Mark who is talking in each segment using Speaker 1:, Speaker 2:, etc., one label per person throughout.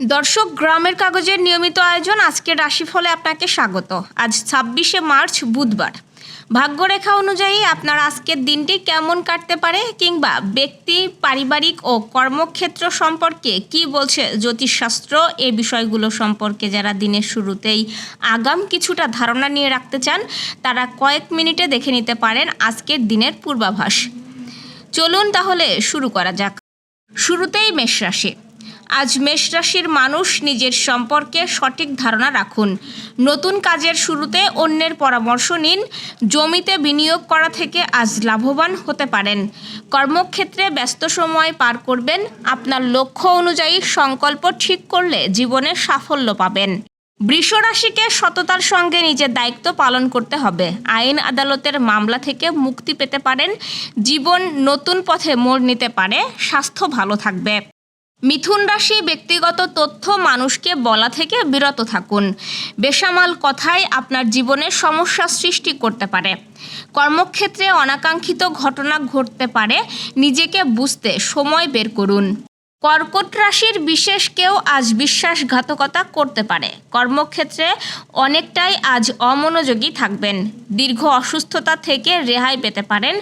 Speaker 1: দর্শক, গ্রামের কাগজের নিয়মিত আয়োজন আজকের রাশিফলে আপনাকে স্বাগত। আজ ছাব্বিশে মার্চ, বুধবার। ভাগ্যরেখা অনুযায়ী আপনার আজকের দিনটি কেমন কাটতে পারে কিংবা ব্যক্তি, পারিবারিক ও কর্মক্ষেত্র সম্পর্কে কি বলছে জ্যোতিষশাস্ত্র? এ বিষয়গুলো সম্পর্কে যারা দিনের শুরুতেই আগাম কিছুটা ধারণা নিয়ে রাখতে চান, তারা কয়েক মিনিটে দেখে নিতে পারেন আজকের দিনের পূর্বাভাস। চলুন তাহলে শুরু করা যাক। শুরুতেই মেষ রাশি। আজ মেষ রাশির মানুষ নিজের সম্পর্কে সঠিক ধারণা রাখুন। নতুন কাজের শুরুতে অন্যের পরামর্শ নিন। জমিতে বিনিয়োগ করা থেকে আজ লাভবান হতে পারেন। কর্মক্ষেত্রে ব্যস্ত সময় পার করবেন। আপনার লক্ষ্য অনুযায়ী সংকল্প ঠিক করলে জীবনে সাফল্য পাবেন। বৃষ রাশিকে সততার সঙ্গে নিজের দায়িত্ব পালন করতে হবে। আইন আদালতের মামলা থেকে মুক্তি পেতে পারেন। জীবন নতুন পথে মোড় নিতে পারে। স্বাস্থ্য ভালো থাকবে। মিথুন রাশি ব্যক্তিগত তথ্য মানুষকে বলা থেকে বিরত থাকুন। বেসামাল কথাই আপনার জীবনে সমস্যা সৃষ্টি করতে পারে। কর্মক্ষেত্রে অনাকাঙ্ক্ষিত ঘটনা ঘটতে পারে। নিজেকে বুঝতে সময় বের করুন। কর্কট রাশির বিশেষ কেউ আজ বিশ্বাসঘাতকতা করতে পারে। কর্মক্ষেত্রে অনেকটাই আজ অমনোযোগী থাকবেন। দীর্ঘ অসুস্থতা থেকে রেহাই পেতে পারেন।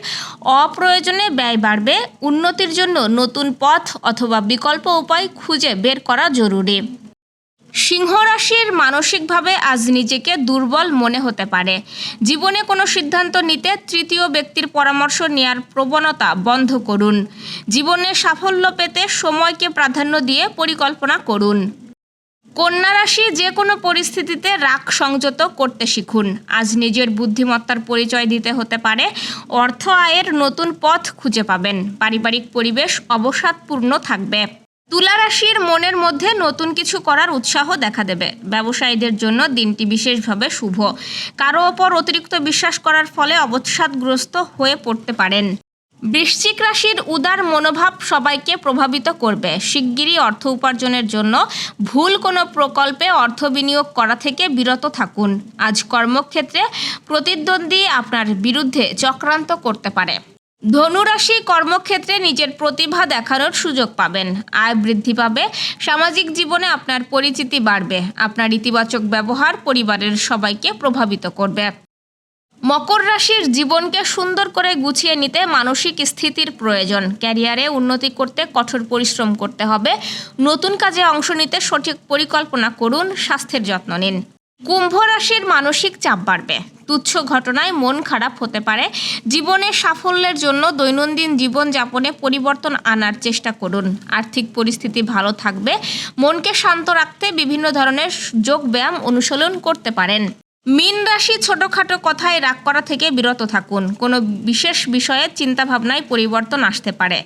Speaker 1: অপ্রয়োজনে ব্যয় বাড়বে। উন্নতির জন্য নতুন পথ অথবা বিকল্প উপায় খুঁজে বের করা জরুরি। সিংহ রাশির মানসিকভাবে আজ নিজেকে দুর্বল মনে হতে পারে। জীবনে কোনো সিদ্ধান্ত নিতে তৃতীয় ব্যক্তির পরামর্শ নেওয়ার প্রবণতা বন্ধ করুন। জীবনে সাফল্য পেতে সময়কে প্রাধান্য দিয়ে পরিকল্পনা করুন। কন্যা রাশি যে কোনো পরিস্থিতিতে রাগ সংযত করতে শিখুন। আজ নিজের বুদ্ধিমত্তার পরিচয় দিতে হতে পারে। অর্থ আয়ের নতুন পথ খুঁজে পাবেন। পারিবারিক পরিবেশ অবসাদপূর্ণ থাকবে। তুলা রাশির মনের মধ্যে নতুন কিছু করার উৎসাহ দেখা দেবে। ব্যবসায়ীদের জন্য দিনটি বিশেষভাবে শুভ। কারও ওপর অতিরিক্ত বিশ্বাস করার ফলে অবসাদগ্রস্ত হয়ে পড়তে পারেন। বৃশ্চিক রাশির উদার মনোভাব সবাইকে প্রভাবিত করবে। শিগগিরই অর্থ উপার্জনের জন্য ভুল কোনো প্রকল্পে অর্থ বিনিয়োগ করা থেকে বিরত থাকুন। আজ কর্মক্ষেত্রে প্রতিদ্বন্দ্বী আপনার বিরুদ্ধে চক্রান্ত করতে পারে। ধনুরাশি কর্মক্ষেত্রে নিজের প্রতিভা দেখানোর সুযোগ পাবেন। আয় বৃদ্ধি পাবে, সামাজিক জীবনে আপনার পরিচিতি বাড়বে। আপনার ইতিবাচক ব্যবহার পরিবারের সবাইকে প্রভাবিত করবে। মকর রাশির জীবনকে সুন্দর করে গুছিয়ে নিতে মানসিক স্থিতির প্রয়োজন। ক্যারিয়ারে উন্নতি করতে কঠোর পরিশ্রম করতে হবে। নতুন কাজে অংশ নিতে সঠিক পরিকল্পনা করুন, স্বাস্থ্যের যত্ন নিন। কুম্ভ রাশির মানসিক চাপ বাড়বে। তুচ্ছ ঘটনায় মন খারাপ হতে পারে। জীবনে সাফল্যের জন্য দৈনন্দিন জীবনযাপনে পরিবর্তন আনার চেষ্টা করুন। আর্থিক পরিস্থিতি ভালো থাকবে। মনকে শান্ত রাখতে বিভিন্ন ধরনের যোগব্যায়াম অনুশীলন করতে পারেন। মীন রাশি ছোটোখাটো কথায় রাগ করা থেকে বিরত থাকুন। কোনো বিশেষ বিষয়ে চিন্তাভাবনায় পরিবর্তন আসতে পারে।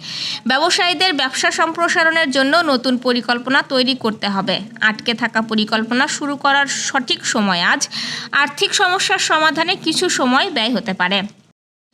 Speaker 1: ব্যবসায়ীদের ব্যবসা সম্প্রসারণের জন্য নতুন পরিকল্পনা তৈরি করতে হবে। আটকে থাকা পরিকল্পনা শুরু করার সঠিক সময়। আজ আর্থিক সমস্যার সমাধানে কিছু সময় ব্যয় হতে পারে।